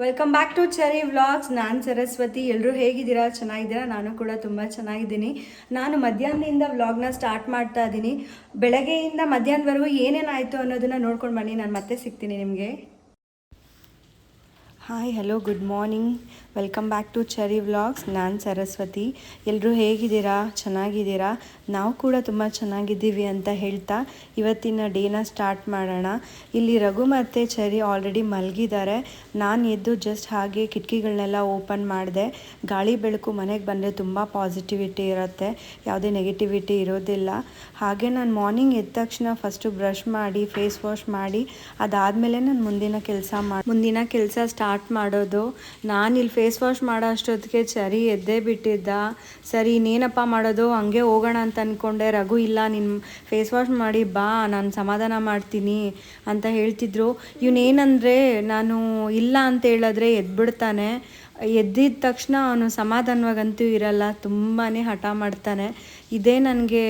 Welcome back to Cherry vlogs ನಾನು ಸರಸ್ವತಿ. ಎಲ್ಲರೂ ಹೇಗಿದ್ದೀರಾ? ಚೆನ್ನಾಗಿದ್ದೀರಾ? ನಾನು ಕೂಡ ತುಂಬ ಚೆನ್ನಾಗಿದ್ದೀನಿ. ನಾನು ಮಧ್ಯಾಹ್ನದಿಂದ ವ್ಲಾಗ್ನ ಸ್ಟಾರ್ಟ್ ಮಾಡ್ತಾ ಇದ್ದೀನಿ. ಬೆಳಗ್ಗೆಯಿಂದ ಮಧ್ಯಾಹ್ನದವರೆಗೂ ಏನೇನಾಯಿತು ಅನ್ನೋದನ್ನು ನೋಡ್ಕೊಂಡು ಬನ್ನಿ. ನಾನು ಮತ್ತೆ ಸಿಗ್ತೀನಿ ನಿಮಗೆ. Hi hello good morning welcome back to Cherry vlogs ನಾನು ಸರಸ್ವತಿ. ಎಲ್ಲರೂ ಹೇಗಿದ್ದೀರಾ? ಚೆನ್ನಾಗಿದ್ದೀರಾ? ನಾವು ಕೂಡ ತುಂಬ ಚೆನ್ನಾಗಿದ್ದೀವಿ ಅಂತ ಹೇಳ್ತಾ ಇವತ್ತಿನ ಡೇನ ಸ್ಟಾರ್ಟ್ ಮಾಡೋಣ. ಇಲ್ಲಿ ರಘು ಮತ್ತು ಚೆರಿ ಆಲ್ರೆಡಿ ಮಲಗಿದ್ದಾರೆ. ನಾನು ಎದ್ದು ಜಸ್ಟ್ ಹಾಗೆ ಕಿಟಕಿಗಳನ್ನೆಲ್ಲ ಓಪನ್ ಮಾಡಿದೆ. ಗಾಳಿ ಬೆಳಕು ಮನೆಗೆ ಬಂದರೆ ತುಂಬ ಪಾಸಿಟಿವಿಟಿ ಇರುತ್ತೆ. ಯಾವುದೇ ನೆಗೆಟಿವಿಟಿ ಇರೋದಿಲ್ಲ. ಹಾಗೆ ನಾನು ಮಾರ್ನಿಂಗ್ ಎದ್ದ ತಕ್ಷಣ ಫಸ್ಟು ಬ್ರಷ್ ಮಾಡಿ ಫೇಸ್ ವಾಶ್ ಮಾಡಿ, ಅದಾದಮೇಲೆ ನಾನು ಮುಂದಿನ ಕೆಲಸ ಮಾಡಿ ಮುಂದಿನ ಕೆಲಸ ಸ್ಟಾರ್ಟ್ ಮಾಡೋದು. ನಾನು ಇಲ್ಲಿ ಫೇಸ್ ವಾಶ್ ಮಾಡೋ ಅಷ್ಟೊತ್ತಿಗೆ ಚರಿ ಎದ್ದೇ ಬಿಟ್ಟಿದ್ದ. ಸರಿ, ಇನ್ನೇನಪ್ಪ ಮಾಡೋದು? ಹಂಗೆ ಹೋಗೋಣ ಅಂತ ಅಂದ್ಕೊಂಡೆ ರಘು, ಇಲ್ಲ ನಿನ್ನ ಫೇಸ್ ವಾಶ್ ಮಾಡಿ ಬಾ, ನಾನು ಸಮಾಧಾನ ಮಾಡ್ತೀನಿ ಅಂತ ಹೇಳ್ತಿದ್ರು. ಇವನೇನಂದರೆ, ನಾನು ಇಲ್ಲ ಅಂತ ಹೇಳಿದ್ರೆ ಎದ್ಬಿಡ್ತಾನೆ. ಎದ್ದಿದ ತಕ್ಷಣ ಅವನು ಸಮಾಧಾನವಾಗಂತೂ ಇರಲ್ಲ ತುಂಬಾ ಹಠ ಮಾಡ್ತಾನೆ. ಇದೇ ನನಗೆ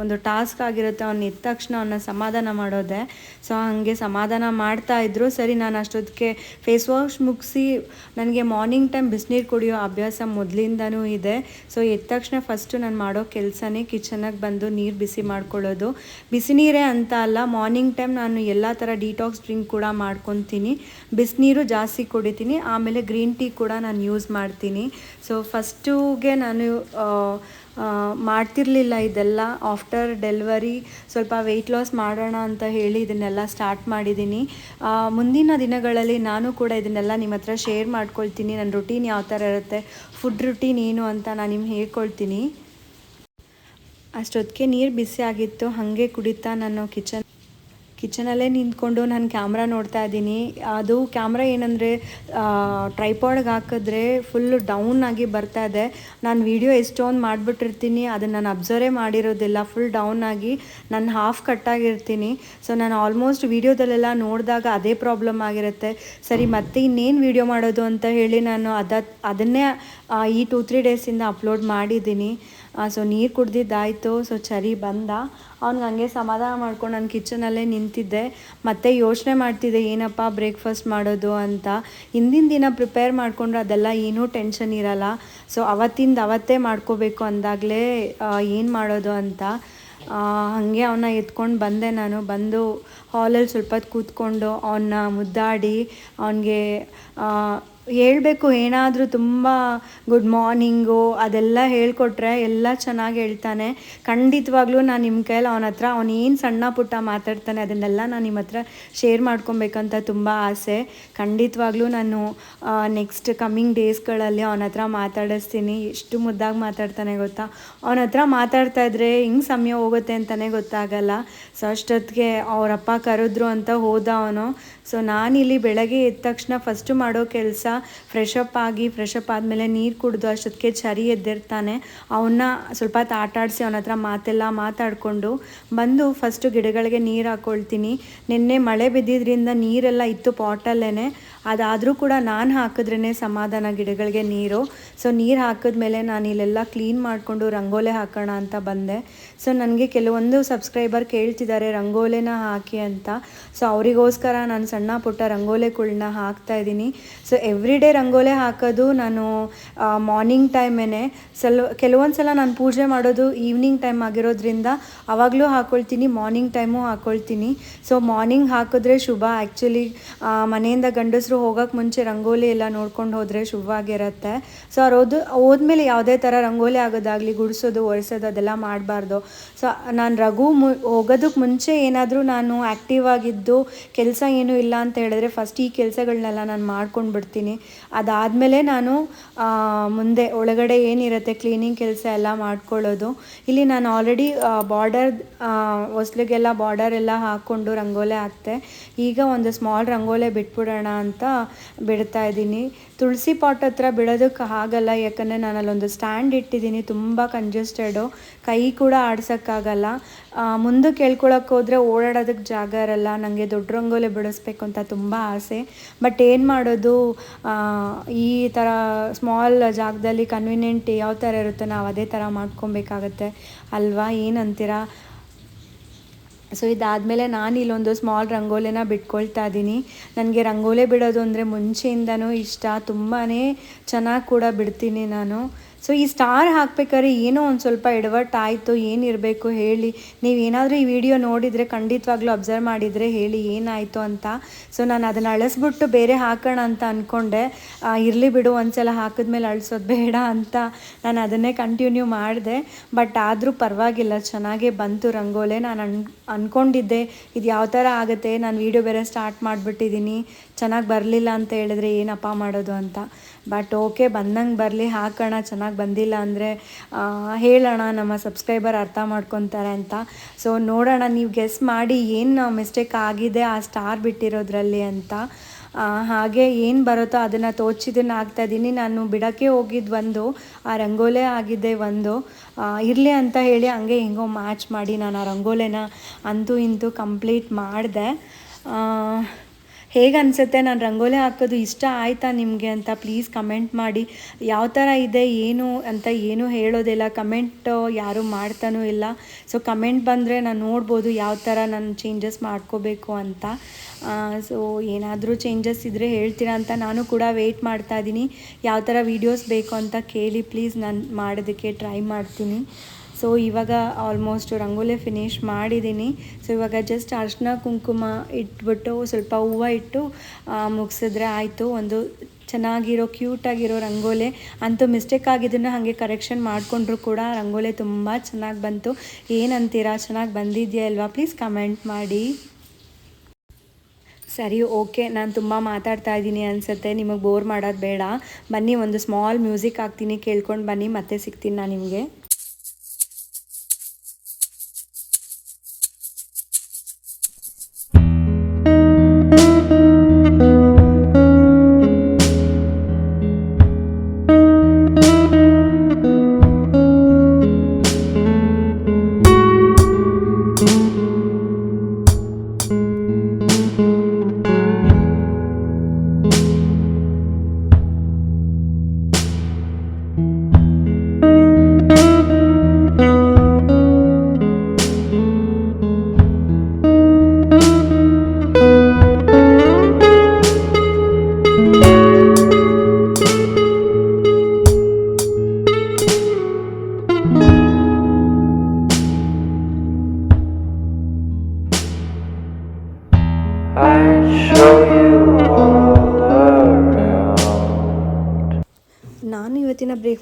ಒಂದು ಟಾಸ್ಕ್ ಆಗಿರುತ್ತೆ ಅವ್ನು ಇದ್ದ ತಕ್ಷಣ ಅವನ್ನ ಸಮಾಧಾನ ಮಾಡೋದೆ. ಸೊ ಹಾಗೆ ಸಮಾಧಾನ ಮಾಡ್ತಾ ಇದ್ರು. ಸರಿ ನಾನು ಅಷ್ಟೊತ್ತಿಗೆ ಫೇಸ್ ವಾಶ್ ಮುಗಿಸಿ ನನಗೆ ಮಾರ್ನಿಂಗ್ ಟೈಮ್ ಬಿಸಿನೀರು ಕುಡಿಯೋ ಅಭ್ಯಾಸ ಮೊದಲಿಂದನೂ ಇದೆ. ಸೊ ಎದ್ದ ತಕ್ಷಣ ಫಸ್ಟು ನಾನು ಮಾಡೋ ಕೆಲಸನೇ ಕಿಚನಾಗೆ ಬಂದು ನೀರು ಬಿಸಿ ಮಾಡ್ಕೊಳ್ಳೋದು. ಬಿಸಿ ನೀರೇ ಅಂತ ಅಲ್ಲ ಮಾರ್ನಿಂಗ್ ಟೈಮ್ ನಾನು ಎಲ್ಲ ಥರ ಡಿಟಾಕ್ಸ್ ಡ್ರಿಂಕ್ ಕೂಡ ಮಾಡ್ಕೊತೀನಿ. ಬಿಸಿನೀರು ಜಾಸ್ತಿ ಕುಡಿತೀನಿ. ಆಮೇಲೆ ಗ್ರೀನ್ ಟೀ ಕೂಡ ನಾನು ಯೂಸ್ ಮಾಡ್ತೀನಿ. ಸೊ ಫಸ್ಟುಗೆ ನಾನು ಆ, ಆ, ಮಾಡ್ತಿರ್ಲಿಲ್ಲ ಇದೆಲ್ಲ. ಆಫ್ಟರ್ ಡೆಲಿವರಿ ಸ್ವಲ್ಪ ವೆಯ್ಟ್ ಲಾಸ್ ಮಾಡೋಣ ಅಂತ ಹೇಳಿ ಇದನ್ನೆಲ್ಲ ಸ್ಟಾರ್ಟ್ ಮಾಡಿದ್ದೀನಿ ಮುಂದಿನ ದಿನಗಳಲ್ಲಿ ನಾನು ಕೂಡ ಇದನ್ನೆಲ್ಲ ನಿಮ್ಮ ಹತ್ರ ಶೇರ್ ಮಾಡ್ಕೊಳ್ತೀನಿ. ನನ್ನ ರುಟೀನ್ ಯಾವ ಥರ ಇರುತ್ತೆ ಫುಡ್ ರುಟೀನ್ ಏನು ಅಂತ ನಾನು ನಿಮ್ಗೆ ಹೇಳ್ಕೊಳ್ತೀನಿ. ಅಷ್ಟೊತ್ತಿಗೆ ನೀರು ಬಿಸಿ ಆಗಿತ್ತು ಹಾಗೆ ಕುಡಿತಾ ನಾನು ಕಿಚನ್ ಕಿಚನಲ್ಲೇ ನಿಂತ್ಕೊಂಡು ನಾನು ಕ್ಯಾಮ್ರಾ ನೋಡ್ತಾ ಇದ್ದೀನಿ. ಅದು ಕ್ಯಾಮ್ರಾ ಏನಂದರೆ ಟ್ರೈಪಾಡ್ಗೆ ಹಾಕಿದ್ರೆ ಫುಲ್ಲು ಡೌನ್ ಆಗಿ ಬರ್ತಾ ಇದೆ. ನಾನು ವೀಡಿಯೋ ಎಷ್ಟೊಂದು ಮಾಡಿಬಿಟ್ಟಿರ್ತೀನಿ, ಅದನ್ನು ನಾನು ಅಬ್ಸರ್ವೇ ಮಾಡಿರೋದಿಲ್ಲ. ಫುಲ್ ಡೌನ್ ಆಗಿ ನಾನು ಹಾಫ್ ಕಟ್ಟಾಗಿರ್ತೀನಿ ಸೊ ನಾನು ಆಲ್ಮೋಸ್ಟ್ ವೀಡಿಯೋದಲ್ಲೆಲ್ಲ ನೋಡಿದಾಗ ಅದೇ ಪ್ರಾಬ್ಲಮ್ ಆಗಿರುತ್ತೆ. ಸರಿ, ಮತ್ತೆ ಇನ್ನೇನು ವೀಡಿಯೋ ಮಾಡೋದು ಅಂತ ಹೇಳಿ ನಾನು ಅದ, ಅದನ್ನೇ ಈ ಟೂ ತ್ರೀ ಡೇಸಿಂದ ಅಪ್ಲೋಡ್ ಮಾಡಿದ್ದೀನಿ. ಸೊ ನೀರು ಕುಡ್ದಿದ್ದಾಯಿತು ಸೊ ಚರಿ ಬಂದ. ಅವ್ನಿಗೆ ಹಂಗೆ ಸಮಾಧಾನ ಮಾಡ್ಕೊಂಡು ನಾನು ಕಿಚನಲ್ಲೇ ನಿಂತಿದ್ದೆ. ಮತ್ತೆ ಯೋಚನೆ ಮಾಡ್ತಿದ್ದೆ, ಏನಪ್ಪ ಬ್ರೇಕ್ಫಾಸ್ಟ್ ಮಾಡೋದು ಅಂತ. ಹಿಂದಿನ ದಿನ ಪ್ರಿಪೇರ್ ಮಾಡಿಕೊಂಡ್ರೆ ಅದೆಲ್ಲ ಏನೂ ಟೆನ್ಷನ್ ಇರಲ್ಲ. ಸೊ ಅವತ್ತಿಂದ ಅವತ್ತೇ ಮಾಡ್ಕೋಬೇಕು ಅಂದಾಗಲೇ ಏನು ಮಾಡೋದು ಅಂತ. ಹಾಗೆ ಅವನ್ನ ಎತ್ಕೊಂಡು ಬಂದೆ ನಾನು. ಬಂದು ಹಾಲಲ್ಲಿ ಸ್ವಲ್ಪ ಹೊತ್ತು ಕೂತ್ಕೊಂಡು ಅವನ್ನ ಮುದ್ದಾಡಿ, ಅವನಿಗೆ ಹೇಳಬೇಕು, ಏನಾದರೂ ತುಂಬ ಗುಡ್ ಮಾರ್ನಿಂಗು ಅದೆಲ್ಲ ಹೇಳ್ಕೊಟ್ರೆ ಎಲ್ಲ ಚೆನ್ನಾಗಿ ಹೇಳ್ತಾನೆ. ಖಂಡಿತವಾಗ್ಲೂ ನಾನು ನಿಮ್ಮ ಕೈಯಲ್ಲಿ ಅವನ ಹತ್ರ ಏನು ಸಣ್ಣ ಪುಟ್ಟ ಮಾತಾಡ್ತಾನೆ ಅದನ್ನೆಲ್ಲ ನಾನು ನಿಮ್ಮ ಹತ್ರ ಶೇರ್ ಮಾಡ್ಕೊಬೇಕಂತ ತುಂಬ ಆಸೆ. ಖಂಡಿತವಾಗ್ಲೂ ನಾನು ನೆಕ್ಸ್ಟ್ ಕಮ್ಮಿಂಗ್ ಡೇಸ್ಗಳಲ್ಲಿ ಅವನ ಹತ್ರ ಮಾತಾಡಿಸ್ತೀನಿ. ಎಷ್ಟು ಮುದ್ದಾಗಿ ಮಾತಾಡ್ತಾನೆ ಗೊತ್ತಾ? ಅವನ ಹತ್ರ ಮಾತಾಡ್ತಾ ಇದ್ರೆ ಹಿಂಗೆ ಸಮಯ ಹೋಗುತ್ತೆ ಅಂತಲೇ ಗೊತ್ತಾಗಲ್ಲ. ಸೊ ಅಷ್ಟೊತ್ತಿಗೆ ಅವರಪ್ಪ ಕರೆದ್ರು ಅಂತ ಹೋದ ಅವನು. ಸೊ ನಾನಿಲ್ಲಿ ಬೆಳಗ್ಗೆ ಎದ್ದ ತಕ್ಷಣ ಫಸ್ಟು ಮಾಡೋ ಕೆಲಸ ಫ್ರೆಶ್ ಅಪ್ ಆಗಿ ಫ್ರೆಶ್ ಅಪ್ ಆದಮೇಲೆ ನೀರು ಕುಡಿದು ಅಷ್ಟೊತ್ತಿಗೆ ಚರಿ ಎದ್ದಿರ್ತಾನೆ. ಅವನ್ನ ಸ್ವಲ್ಪ ಹೊತ್ತು ಆಟ ಅವನ ಹತ್ರ ಮಾತೆಲ್ಲ ಮಾತಾಡಿಕೊಂಡು ಬಂದು ಫಸ್ಟು ಗಿಡಗಳಿಗೆ ನೀರು ಹಾಕ್ಕೊಳ್ತೀನಿ ನಿನ್ನೆ ಮಳೆ ಬಿದ್ದಿದ್ರಿಂದ ನೀರೆಲ್ಲ ಇತ್ತು ಪಾಟಲ್ಲೇ ಅದಾದರೂ ಕೂಡ ನಾನು ಹಾಕಿದ್ರೇ ಸಮಾಧಾನ ಗಿಡಗಳಿಗೆ ನೀರು. ಸೊ ನೀರು ಹಾಕಿದ್ಮೇಲೆ ನಾನು ಇಲ್ಲೆಲ್ಲ ಕ್ಲೀನ್ ಮಾಡಿಕೊಂಡು ರಂಗೋಲೆ ಹಾಕೋಣ ಅಂತ ಬಂದೆ. ಸೊ ನನಗೆ ಕೆಲವೊಂದು ಸಬ್ಸ್ಕ್ರೈಬರ್ ಕೇಳ್ತಿದ್ದಾರೆ ರಂಗೋಲೆನ ಹಾಕಿ ಅಂತ. ಸೊ ಅವರಿಗೋಸ್ಕರ ನಾನು ಸಣ್ಣ ಪುಟ್ಟ ರಂಗೋಲೆಗಳನ್ನ ಹಾಕ್ತಾ ಇದ್ದೀನಿ. ಸೊ ಎವ್ರಿ ಡೇ ರಂಗೋಲೆ ಹಾಕೋದು ನಾನು ಮಾರ್ನಿಂಗ್ ಟೈಮೇನೆ ಸಲ ಕೆಲವೊಂದು ಸಲ ನಾನು ಪೂಜೆ ಮಾಡೋದು ಈವ್ನಿಂಗ್ ಟೈಮ್ ಆಗಿರೋದ್ರಿಂದ ಅವಾಗಲೂ ಹಾಕ್ಕೊಳ್ತೀನಿ ಮಾರ್ನಿಂಗ್ ಟೈಮು ಹಾಕ್ಕೊಳ್ತೀನಿ ಸೊ ಮಾರ್ನಿಂಗ್ ಹಾಕಿದ್ರೆ ಶುಭ. ಆ್ಯಕ್ಚುಲಿ ಮನೆಯಿಂದ ಗಂಡಸರು ಹೋಗೋಕ್ಕೆ ಮುಂಚೆ ರಂಗೋಲಿ ಎಲ್ಲ ನೋಡ್ಕೊಂಡು ಹೋದರೆ ಶುಭವಾಗಿರುತ್ತೆ. ಸೊ ಅವ್ರು ಹೋದ ಹೋದ್ಮೇಲೆ ಯಾವುದೇ ಥರ ರಂಗೋಲಿ ಆಗೋದಾಗಲಿ, ಗುಡಿಸೋದು, ಒರೆಸೋದು, ಅದೆಲ್ಲ ಮಾಡಬಾರ್ದು. ಸೊ ನಾನು ರಘು ಮು ಹೋಗೋದಕ್ಕೆ ಮುಂಚೆ ಏನಾದರೂ ನಾನು ಆ್ಯಕ್ಟಿವ್ ಆಗಿದ್ದು ಕೆಲಸ ಏನೂ ಇಲ್ಲ ಅಂತ ಹೇಳಿದ್ರೆ ಫಸ್ಟ್ ಈ ಕೆಲಸಗಳನ್ನೆಲ್ಲ ನಾನು ಮಾಡ್ಕೊಂಡು ಬಿಡ್ತೀನಿ. ಅದಾದಮೇಲೆ ನಾನು ಮುಂದೆ ಒಳಗಡೆ ಏನಿರುತ್ತೆ ಕ್ಲೀನಿಂಗ್ ಕೆಲಸ ಎಲ್ಲ ಮಾಡ್ಕೊಳ್ಳೋದು. ಇಲ್ಲಿ ನಾನು ಆಲ್ರೆಡಿ ಬಾರ್ಡರ್ ಹೊಸ್ಲಿಗೆಲ್ಲ ಬಾರ್ಡರ್ ಎಲ್ಲ ಹಾಕ್ಕೊಂಡು ರಂಗೋಲೆ ಹಾಕ್ತೆ. ಈಗ ಒಂದು ಸ್ಮಾಲ್ ರಂಗೋಲೆ ಬಿಟ್ಬಿಡೋಣ ಅಂತ ಬಿಡ್ತಾ ಇದ್ದೀನಿ. ತುಳಸಿ ಪಾಟ್ ಹತ್ರ ಬಿಡೋದಕ್ಕೆ ಆಗಲ್ಲ, ಯಾಕಂದರೆ ನಾನು ಅಲ್ಲೊಂದು ಸ್ಟ್ಯಾಂಡ್ ಇಟ್ಟಿದ್ದೀನಿ, ತುಂಬ ಕಂಜೆಸ್ಟೆಡು ಕೈ ಕೂಡ ಆಡ್ಸೋಕ್ಕಾಗಲ್ಲ. ಮುಂದಕ್ಕೆ ಹೇಳ್ಕೊಳಕ್ಕೆ ಹೋದರೆ ಓಡಾಡೋದಕ್ಕೆ ಜಾಗ ಇರಲ್ಲ ನನಗೆ ದೊಡ್ಡ ರಂಗೋಲಿ ಬಿಡಿಸ್ಬೇಕು ಅಂತ ತುಂಬ ಆಸೆ. ಬಟ್ ಏನು ಮಾಡೋದು? ಈ ಥರ ಸ್ಮಾಲ್ ಜಾಗದಲ್ಲಿ ಕನ್ವೀನಿಯೆಂಟ್ ಯಾವ ಥರ ಇರುತ್ತೆ, ನಾವು ಅದೇ ಥರ ಮಾಡ್ಕೊಬೇಕಾಗತ್ತೆ. ಅಲ್ವಾ? ಏನಂತೀರಾ? ಸೊ ಇದಾದಮೇಲೆ ನಾನು ಇಲ್ಲೊಂದು ಸ್ಮಾಲ್ ರಂಗೋಲಿನ ಬಿಟ್ಕೊಳ್ತಾ ಇದ್ದೀನಿ. ನನಗೆ ರಂಗೋಲಿ ಬಿಡೋದು ಅಂದರೆ ಮುಂಚೆಯಿಂದನೂ ಇಷ್ಟ. ತುಂಬಾ ಚೆನ್ನಾಗಿ ಕೂಡ ಬಿಡ್ತೀನಿ ನಾನು. ಸೊ ಈ ಸ್ಟಾರ್ ಹಾಕ್ಬೇಕಾದ್ರೆ ಏನೋ ಒಂದು ಸ್ವಲ್ಪ ಎಡವಟ್ ಆಯಿತು ಏನಿರಬೇಕು ಹೇಳಿ. ನೀವು ಏನಾದರೂ ಈ ವಿಡಿಯೋ ನೋಡಿದರೆ ಖಂಡಿತವಾಗ್ಲೂ ಅಬ್ಸರ್ವ್ ಮಾಡಿದರೆ ಹೇಳಿ ಏನಾಯಿತು ಅಂತ. ಸೊ ನಾನು ಅದನ್ನು ಅಳಿಸ್ಬಿಟ್ಟು ಬೇರೆ ಹಾಕೋಣ ಅಂತ ಅಂದ್ಕೊಂಡೆ ಇರಲಿ ಬಿಡು, ಒಂದ್ಸಲ ಹಾಕಿದ್ಮೇಲೆ ಅಳಿಸೋದು ಬೇಡ ಅಂತ ನಾನು ಅದನ್ನೇ ಕಂಟಿನ್ಯೂ ಮಾಡಿದೆ. ಬಟ್ ಆದರೂ ಪರವಾಗಿಲ್ಲ, ಚೆನ್ನಾಗೇ ಬಂತು ರಂಗೋಲೆ. ನಾನು ಅನ್ ಅಂದ್ಕೊಂಡಿದ್ದೆ ಇದು ಯಾವ ಥರ ಆಗುತ್ತೆ? ನಾನು ವೀಡಿಯೋ ಬೇರೆ ಸ್ಟಾರ್ಟ್ ಮಾಡಿಬಿಟ್ಟಿದ್ದೀನಿ ಚೆನ್ನಾಗಿ ಬರಲಿಲ್ಲ ಅಂತ ಹೇಳಿದ್ರೆ ಏನಪ್ಪ ಮಾಡೋದು ಅಂತ. ಬಟ್ ಓಕೆ ಬಂದಂಗೆ ಬರಲಿ, ಹಾಕೋಣ, ಚೆನ್ನಾಗಿ ಬಂದಿಲ್ಲ ಅಂದರೆ ಹೇಳೋಣ, ನಮ್ಮ ಸಬ್ಸ್ಕ್ರೈಬರ್ ಅರ್ಥ ಮಾಡ್ಕೊತಾರೆ ಅಂತ. ಸೊ ನೋಡೋಣ, ನೀವು ಗೆಸ್ ಮಾಡಿ ಏನು ಮಿಸ್ಟೇಕ್ ಆಗಿದೆ ಆ ಸ್ಟಾರ್ ಬಿಟ್ಟಿರೋದ್ರಲ್ಲಿ ಅಂತ. ಹಾಗೆ ಏನು ಬರುತ್ತೋ ಅದನ್ನು ತೋಚಿದನ್ನು ಆಗ್ತಾ ಇದ್ದೀನಿ ನಾನು ಬಿಡೋಕ್ಕೆ ಹೋಗಿದ್ದು ಒಂದು, ಆ ರಂಗೋಲೆ ಆಗಿದೆ ಒಂದು. ಇರಲಿ ಅಂತ ಹೇಳಿ ಹಂಗೆ ಹೆಂಗೋ ಮ್ಯಾಚ್ ಮಾಡಿ ನಾನು ಆ ರಂಗೋಲೆನ ಅಂತೂ ಇಂತೂ ಕಂಪ್ಲೀಟ್ ಮಾಡಿದೆ. ಹೇಗೆ ಅನಿಸುತ್ತೆ? ನಾನು ರಂಗೋಲಿ ಹಾಕೋದು ಇಷ್ಟ ಆಯಿತಾ ನಿಮಗೆ ಅಂತ ಪ್ಲೀಸ್ ಕಮೆಂಟ್ ಮಾಡಿ. ಯಾವ ಥರ ಇದೆ, ಏನು ಅಂತ ಏನೂ ಹೇಳೋದಿಲ್ಲ. ಕಮೆಂಟ್ ಯಾರೂ ಮಾಡ್ತಾನೂ ಇಲ್ಲ. ಸೊ ಕಮೆಂಟ್ ಬಂದರೆ ನಾನು ನೋಡ್ಬೋದು ಯಾವ ಥರ ನಾನು ಚೇಂಜಸ್ ಮಾಡ್ಕೋಬೇಕು ಅಂತ. ಸೊ ಏನಾದರೂ ಚೇಂಜಸ್ ಇದ್ದರೆ ಹೇಳ್ತೀರಾ ಅಂತ ನಾನು ಕೂಡ ವೆಯ್ಟ್ ಮಾಡ್ತಾ ಇದ್ದೀನಿ ಯಾವ ಥರ ವೀಡಿಯೋಸ್ ಬೇಕು ಅಂತ ಕೇಳಿ ಪ್ಲೀಸ್ ನಾನು ಮಾಡೋದಕ್ಕೆ ಟ್ರೈ ಮಾಡ್ತೀನಿ. ಸೊ ಇವಾಗ ಆಲ್ಮೋಸ್ಟ್ ರಂಗೋಲಿ ಫಿನಿಶ್ ಮಾಡಿದ್ದೀನಿ ಸೊ ಇವಾಗ ಜಸ್ಟ್ ಅರ್ಶಿನ ಕುಂಕುಮ ಇಟ್ಬಿಟ್ಟು ಸ್ವಲ್ಪ ಹೂವು ಇಟ್ಟು ಮುಗಿಸಿದ್ರೆ ಆಯಿತು. ಒಂದು ಚೆನ್ನಾಗಿರೋ ಕ್ಯೂಟಾಗಿರೋ ರಂಗೋಲೆ. ಅಂತೂ ಮಿಸ್ಟೇಕ್ ಆಗಿದ್ದನ್ನು ಹಾಗೆ ಕರೆಕ್ಷನ್ ಮಾಡಿಕೊಂಡ್ರು ಕೂಡ ರಂಗೋಲೆ ತುಂಬ ಚೆನ್ನಾಗಿ ಬಂತು. ಏನಂತೀರಾ? ಚೆನ್ನಾಗಿ ಬಂದಿದೆಯಾ ಅಲ್ವಾ ಪ್ಲೀಸ್ ಕಮೆಂಟ್ ಮಾಡಿ. ಸರಿ ಓಕೆ ನಾನು ತುಂಬ ಮಾತಾಡ್ತಾ ಇದ್ದೀನಿ ಅನಿಸುತ್ತೆ. ನಿಮಗೆ ಬೋರ್ ಮಾಡೋದು ಬೇಡ. ಬನ್ನಿ, ಒಂದು ಸ್ಮಾಲ್ ಮ್ಯೂಸಿಕ್ ಹಾಕ್ತೀನಿ. ಕೇಳ್ಕೊಂಡು ಬನ್ನಿ. ಮತ್ತೆ ಸಿಗ್ತೀನಿ ನಾನು ನಿಮಗೆ.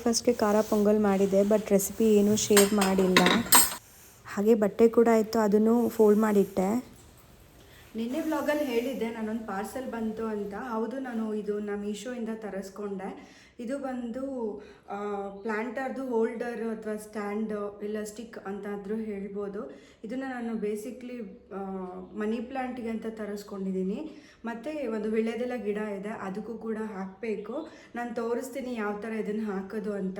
ಬ್ರೇಕ್ಫಾಸ್ಟ್ಗೆ ಖಾರ ಪೊಂಗಲ್ ಮಾಡಿದೆ ಬಟ್ ರೆಸಿಪಿ ಏನೂ ಶೇರ್ ಮಾಡಿಲ್ಲ. ಹಾಗೆ ಬಟ್ಟೆ ಕೂಡ ಇತ್ತು ಅದನ್ನು ಫೋಲ್ಡ್ ಮಾಡಿಟ್ಟೆ. ನಿನ್ನೆ ವ್ಲಾಗಲ್ಲಿ ಹೇಳಿದ್ದೆ, ನಾನೊಂದು ಪಾರ್ಸೆಲ್ ಬಂತು ಅಂತ. ಹೌದು, ನಾನು ಇದು ನಮ್ಮ ಮೀಶೋಯಿಂದ ತರಿಸ್ಕೊಂಡೆ. ಇದು ಬಂದು ಪ್ಲ್ಯಾಂಟರ್ದು ಹೋಲ್ಡರ್ ಅಥವಾ ಸ್ಟ್ಯಾಂಡ್ ಇಲ್ಲ ಸ್ಟಿಕ್ ಅಂತಾದರೂ ಹೇಳ್ಬೋದು. ಇದನ್ನು ನಾನು ಬೇಸಿಕ್ಲಿ ಮನಿ ಪ್ಲ್ಯಾಂಟಿಗೆ ಅಂತ ತರಿಸ್ಕೊಂಡಿದ್ದೀನಿ ಮತ್ತು ಒಂದು ವಿಳೆದೆಲ್ಲ ಗಿಡ ಇದೆ, ಅದಕ್ಕೂ ಕೂಡ ಹಾಕಬೇಕು. ನಾನು ತೋರಿಸ್ತೀನಿ ಯಾವ ಥರ ಇದನ್ನು ಹಾಕೋದು ಅಂತ.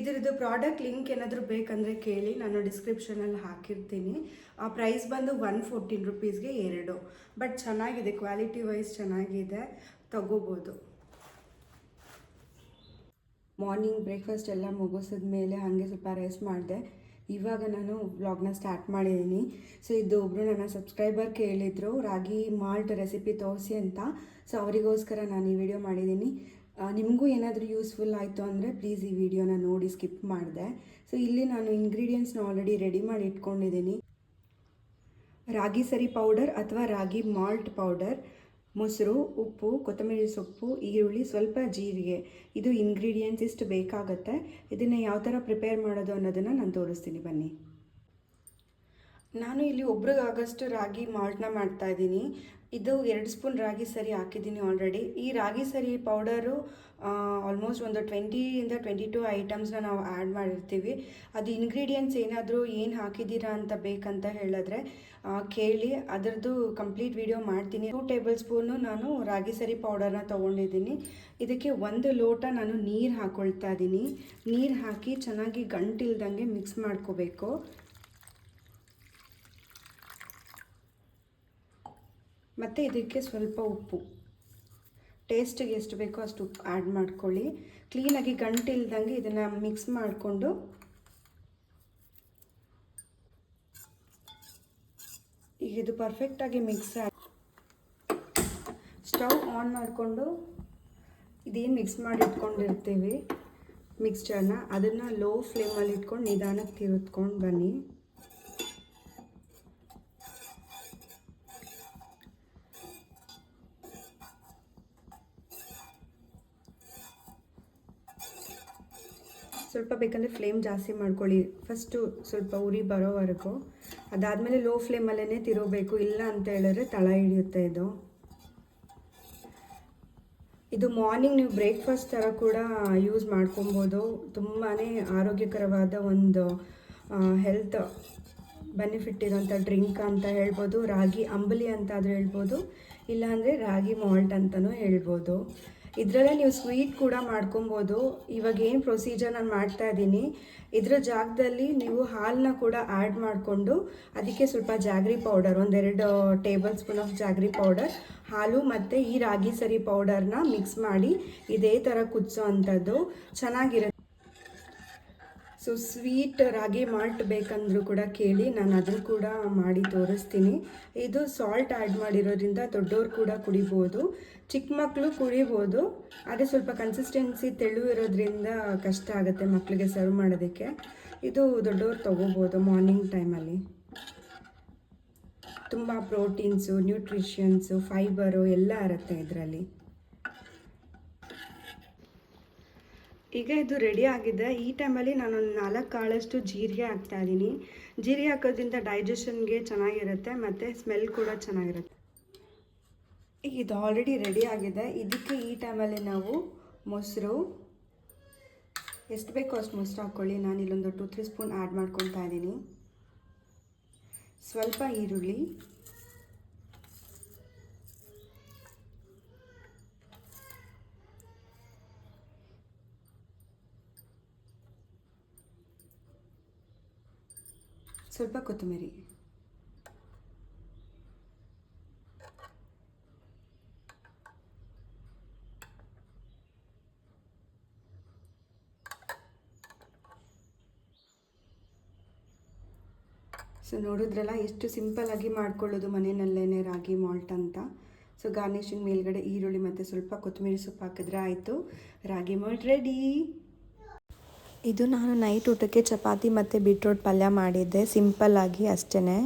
ಇದರದ್ದು ಪ್ರಾಡಕ್ಟ್ ಲಿಂಕ್ ಏನಾದರೂ ಬೇಕಂದರೆ ಕೇಳಿ, ನಾನು ಡಿಸ್ಕ್ರಿಪ್ಷನಲ್ಲಿ ಹಾಕಿರ್ತೀನಿ. ಆ ಪ್ರೈಸ್ ಬಂದು ಒನ್ ಫೋರ್ಟೀನ್ ರುಪೀಸ್ಗೆ ಎರಡು. ಬಟ್ ಚೆನ್ನಾಗಿದೆ, ಕ್ವಾಲಿಟಿ ವೈಸ್ ಚೆನ್ನಾಗಿದೆ, ತಗೋಬೋದು. ಮಾರ್ನಿಂಗ್ ಬ್ರೇಕ್ಫಾಸ್ಟ್ ಎಲ್ಲ ಮುಗಿಸಿದ ಮೇಲೆ ಹಾಗೆ ಸ್ವಲ್ಪ ರೆಸ್ಟ್ ಮಾಡಿದೆ. ಇವಾಗ ನಾನು ವ್ಲಾಗ್ನ ಸ್ಟಾರ್ಟ್ ಮಾಡಿದ್ದೀನಿ ಸೊ ಇದು ಒಬ್ಬರು ನನ್ನ ಸಬ್ಸ್ಕ್ರೈಬರ್ ಕೇಳಿದರು, ರಾಗಿ ಮಾಲ್ಟ್ ರೆಸಿಪಿ ತೋರಿಸಿ ಅಂತ. ಸೊ ಅವರಿಗೋಸ್ಕರ ನಾನು ಈ ವಿಡಿಯೋ ಮಾಡಿದ್ದೀನಿ ನಿಮಗೂ ಏನಾದರೂ ಯೂಸ್ಫುಲ್ ಆಯಿತು ಅಂದರೆ ಪ್ಲೀಸ್ ಈ ವಿಡಿಯೋನ ನೋಡಿ ಸ್ಕಿಪ್ ಮಾಡಿದೆ. ಸೊ ಇಲ್ಲಿ ನಾನು ಇಂಗ್ರೀಡಿಯೆಂಟ್ಸ್ನ ಆಲ್ರೆಡಿ ರೆಡಿ ಮಾಡಿ ಇಟ್ಕೊಂಡಿದ್ದೀನಿ ರಾಗಿ ಸರಿ ಪೌಡರ್ ಅಥವಾ ರಾಗಿ ಮಾಲ್ಟ್ ಪೌಡರ್ ಮೊಸರು, ಉಪ್ಪು, ಕೊತ್ತಂಬರಿ ಸೊಪ್ಪು, ಈರುಳ್ಳಿ ಸ್ವಲ್ಪ ಜೀರಿಗೆ. ಇದು ಇಂಗ್ರೀಡಿಯೆಂಟ್ಸ್ ಇಷ್ಟು ಬೇಕಾಗುತ್ತೆ. ಇದನ್ನು ಯಾವ ಥರ ಪ್ರಿಪೇರ್ ಮಾಡೋದು ಅನ್ನೋದನ್ನು ನಾನು ತೋರಿಸ್ತೀನಿ. ಬನ್ನಿ. ನಾನು ಇಲ್ಲಿ ಒಬ್ರಿಗಾಗಷ್ಟು ರಾಗಿ ಮಾಲ್ಟ್ನ ಮಾಡ್ತಾ ಇದ್ದೀನಿ. ಇದು ಎರಡು ಸ್ಪೂನ್ ರಾಗಿ ಸರಿ ಹಾಕಿದ್ದೀನಿ ಆಲ್ರೆಡಿ ಈ ರಾಗಿ ಸರಿ ಪೌಡರು ಆಲ್ಮೋಸ್ಟ್ ಒಂದು ಟ್ವೆಂಟಿಯಿಂದ ಟ್ವೆಂಟಿ ಟು ಐಟಮ್ಸ್ನ ನಾವು ಆ್ಯಡ್ ಮಾಡಿರ್ತೀವಿ. ಅದು ಇಂಗ್ರೀಡಿಯೆಂಟ್ಸ್ ಏನಾದರೂ ಏನು ಹಾಕಿದ್ದೀರಾ ಅಂತ ಬೇಕಂತ ಹೇಳಿದ್ರೆ ಕೇಳಿ. ಅದರದ್ದು ಕಂಪ್ಲೀಟ್ ವಿಡಿಯೋ ಮಾಡ್ತೀನಿ. ಟೂ ಟೇಬಲ್ ಸ್ಪೂನು ನಾನು ರಾಗಿ ಸರಿ ಪೌಡರ್ನ ತೊಗೊಂಡಿದ್ದೀನಿ. ಇದಕ್ಕೆ ಒಂದು ಲೋಟ ನಾನು ನೀರು ಹಾಕ್ಕೊಳ್ತಾ ಇದ್ದೀನಿ. ನೀರು ಹಾಕಿ ಚೆನ್ನಾಗಿ ಗಂಟಿಲ್ದಂಗೆ ಮಿಕ್ಸ್ ಮಾಡ್ಕೋಬೇಕು. ಮತ್ತು ಇದಕ್ಕೆ ಸ್ವಲ್ಪ ಉಪ್ಪು. ಟೇಸ್ಟಿಗೆ ಎಷ್ಟು ಬೇಕೋ ಅಷ್ಟು ಉಪ್ಪು ಆ್ಯಡ್ ಮಾಡ್ಕೊಳ್ಳಿ. ಕ್ಲೀನಾಗಿ ಗಂಟಿಲ್ದಂಗೆ ಇದನ್ನು ಮಿಕ್ಸ್ ಮಾಡಿಕೊಂಡು ಈಗ ಇದು ಪರ್ಫೆಕ್ಟಾಗಿ ಮಿಕ್ಸ್ ಸ್ಟವ್ ಆನ್ ಮಾಡಿಕೊಂಡು ಇದೇನು ಮಿಕ್ಸ್ ಮಾಡಿ ಇಟ್ಕೊಂಡಿರ್ತೀವಿ ಮಿಕ್ಸ್ಚರ್ನ ಅದನ್ನು ಲೋ ಫ್ಲೇಮಲ್ಲಿ ಇಟ್ಕೊಂಡು ನಿಧಾನಕ್ಕೆ ತಿರುತ್ಕೊಂಡು ಬನ್ನಿ. ಸ್ವಲ್ಪ ಬೇಕಂದರೆ ಫ್ಲೇಮ್ ಜಾಸ್ತಿ ಮಾಡ್ಕೊಳ್ಳಿ. ಫಸ್ಟು ಸ್ವಲ್ಪ ಉರಿ ಬರೋವರೆಗೂ. ಅದಾದಮೇಲೆ ಲೋ ಫ್ಲೇಮಲ್ಲೇ ತಿರೋಬೇಕು. ಇಲ್ಲ ಅಂತ ಹೇಳಿದ್ರೆ ತಳ ಹಿಡಿಯುತ್ತೆ ಇದು. ಇದು ಮಾರ್ನಿಂಗ್ ನೀವು ಬ್ರೇಕ್ಫಾಸ್ಟ್ ಥರ ಕೂಡ ಯೂಸ್ ಮಾಡ್ಕೊಬೋದು. ತುಂಬಾ ಆರೋಗ್ಯಕರವಾದ ಒಂದು ಹೆಲ್ತ್ ಬೆನಿಫಿಟ್ ಇರೋಂಥ ಡ್ರಿಂಕ್ ಅಂತ ಹೇಳ್ಬೋದು. ರಾಗಿ, ಅಂಬಲಿ ಅಂತಾದರೂ ಹೇಳ್ಬೋದು. ಇಲ್ಲಾಂದರೆ ರಾಗಿ ಮಾಲ್ಟ್ ಅಂತಲೂ ಹೇಳ್ಬೋದು. ಇದರಲ್ಲೇ ನೀವು ಸ್ವೀಟ್ ಕೂಡ ಮಾಡ್ಕೊಬೋದು. ಇವಾಗ ಏನು ಪ್ರೊಸೀಜರ್ ನಾನು ಮಾಡ್ತಾ ಇದ್ದೀನಿ. ಇದರ ಜಾಗದಲ್ಲಿ ನೀವು ಹಾಲನ್ನ ಕೂಡ ಆ್ಯಡ್ ಮಾಡಿಕೊಂಡು ಅದಕ್ಕೆ ಸ್ವಲ್ಪ ಜಾಗ್ರಿ ಪೌಡರ್ ಒಂದೆರಡು table spoon of jaggery powder ಹಾಲು ಮತ್ತು ಈ ರಾಗಿ ಸರಿ ಪೌಡರ್ನ ಮಿಕ್ಸ್ ಮಾಡಿ ಇದೇ ಥರ ಕುದಿಸೋ ಅಂಥದ್ದು ಚೆನ್ನಾಗಿರುತ್ತೆ. ಸೊ ಸ್ವೀಟ್ ರಾಗಿ ಮಾಲ್ಟ್ ಬೇಕಂದ್ರೂ ಕೂಡ ಕೇಳಿ ನಾನು ಅದನ್ನು ಕೂಡ ಮಾಡಿ ತೋರಿಸ್ತೀನಿ. ಇದು ಸಾಲ್ಟ್ ಆ್ಯಡ್ ಮಾಡಿರೋದ್ರಿಂದ ದೊಡ್ಡವ್ರು ಕೂಡ ಕುಡಿಬೋದು. ಚಿಕ್ಕ ಮಕ್ಕಳು ಕುಡಿಬೋದು ಅದೇ ಸ್ವಲ್ಪ ಕನ್ಸಿಸ್ಟೆನ್ಸಿ ತೆಳು ಇರೋದ್ರಿಂದ ಕಷ್ಟ ಆಗುತ್ತೆ ಮಕ್ಕಳಿಗೆ ಸರ್ವ್ ಮಾಡೋದಕ್ಕೆ. ಇದು ದೊಡ್ಡವ್ರು ತೊಗೋಬೋದು ಮಾರ್ನಿಂಗ್ ಟೈಮಲ್ಲಿ ತುಂಬ ಪ್ರೋಟೀನ್ಸು ನ್ಯೂಟ್ರಿಷನ್ಸು ಫೈಬರು ಎಲ್ಲ ಇರುತ್ತೆ ಇದರಲ್ಲಿ. ಈಗ ಇದು ರೆಡಿ ಆಗಿದೆ. ಈ ಟೈಮಲ್ಲಿ ನಾನೊಂದು ನಾಲ್ಕು ಕಾಳಷ್ಟು ಜೀರಿಗೆ ಹಾಕ್ತಾ ಇದ್ದೀನಿ. ಜೀರಿಗೆ ಹಾಕೋದ್ರಿಂದ ಡೈಜೆಷನ್ಗೆ ಚೆನ್ನಾಗಿರುತ್ತೆ, ಮತ್ತು ಸ್ಮೆಲ್ ಕೂಡ ಚೆನ್ನಾಗಿರುತ್ತೆ. ಇದು ಆಲ್ರೆಡಿ ರೆಡಿ ಆಗಿದೆ. ಇದಕ್ಕೆ ಈ ಟೈಮಲ್ಲಿ ನಾವು ಮೊಸರು. ಎಷ್ಟು ಬೇಕೋ ಅಷ್ಟು ಮೊಸರು ಹಾಕ್ಕೊಳ್ಳಿ ನಾನು ಇಲ್ಲೊಂದು ಟೂ ತ್ರೀ ಸ್ಪೂನ್ ಆ್ಯಡ್ ಮಾಡ್ಕೊತಾ ಇದ್ದೀನಿ. ಸ್ವಲ್ಪ ಈರುಳ್ಳಿ. ಸ್ವಲ್ಪ ಕೊತ್ತಂಬರಿ. ಸೊ ನೋಡಿದ್ರಲ್ಲ ಎಷ್ಟು ಸಿಂಪಲ್ಲಾಗಿ ಮಾಡ್ಕೊಳ್ಳೋದು ಮನೆಯಲ್ಲೇ ರಾಗಿ ಮಾಲ್ಟ್ ಅಂತ. ಸೊ ಗಾರ್ನಿಶಿಂಗ್ ಮೇಲ್ಗಡೆ ಈರುಳ್ಳಿ ಮತ್ತು ಸ್ವಲ್ಪ ಕೊತ್ತಂಬರಿ ಸೊಪ್ಪು ಹಾಕಿದ್ರೆ ಆಯಿತು. ರಾಗಿ ಮಾಲ್ಟ್ ರೆಡಿ ಇದು ನಾನು ನೈಟ್ ಊಟಕ್ಕೆ ಚಪಾತಿ ಮತ್ತು ಬೀಟ್ರೋಟ್ ಪಲ್ಯ ಮಾಡಿದ್ದೆ. ಸಿಂಪಲ್ಲಾಗಿ ಅಷ್ಟೇ